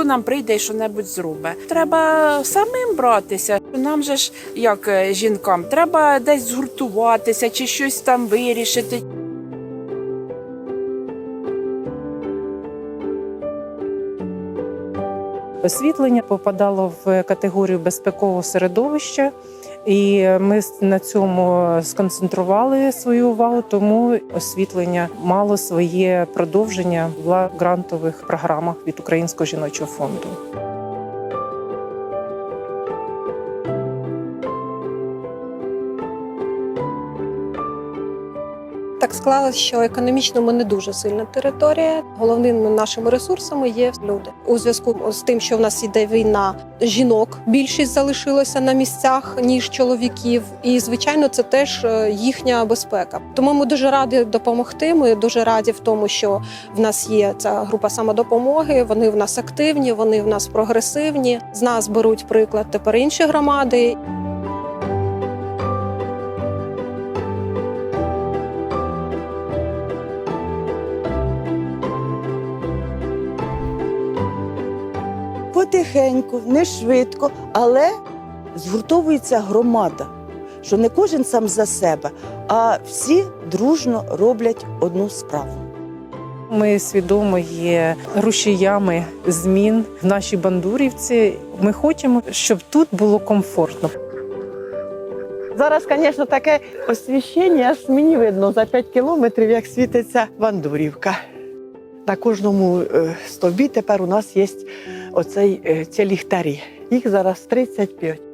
Хто нам прийде і що-небудь зробить? Треба самим братися. Нам же ж, як е, жінкам, треба десь згуртуватися чи щось там вирішити. Освітлення попадало в категорію безпекового середовища, і ми на цьому сконцентрували свою увагу. Тому освітлення мало своє продовження в грантових програмах від Українського жіночого фонду. Так склалось, що економічно ми не дуже сильна територія. Головними нашими ресурсами є люди. У зв'язку з тим, що в нас іде війна, жінок більшість залишилося на місцях ніж чоловіків, і звичайно, це теж е, їхня безпека. Тому ми дуже раді допомогти. Ми дуже раді в тому, що в нас є ця група самодопомоги. Вони в нас активні, вони в нас прогресивні. З нас беруть приклад тепер інші громади. Потихеньку, не швидко, але згуртовується громада. Що не кожен сам за себе, а всі дружно роблять одну справу. Ми свідомо є рушіями змін в нашій бандурівці. Ми хочемо, щоб тут було комфортно. Зараз, звісно, таке освіщення, аж мені видно за 5 кілометрів, як світиться Вандурівка. На кожному е, стовбі тепер у нас є оцей, е, ці ліхтарі. Їх зараз 35.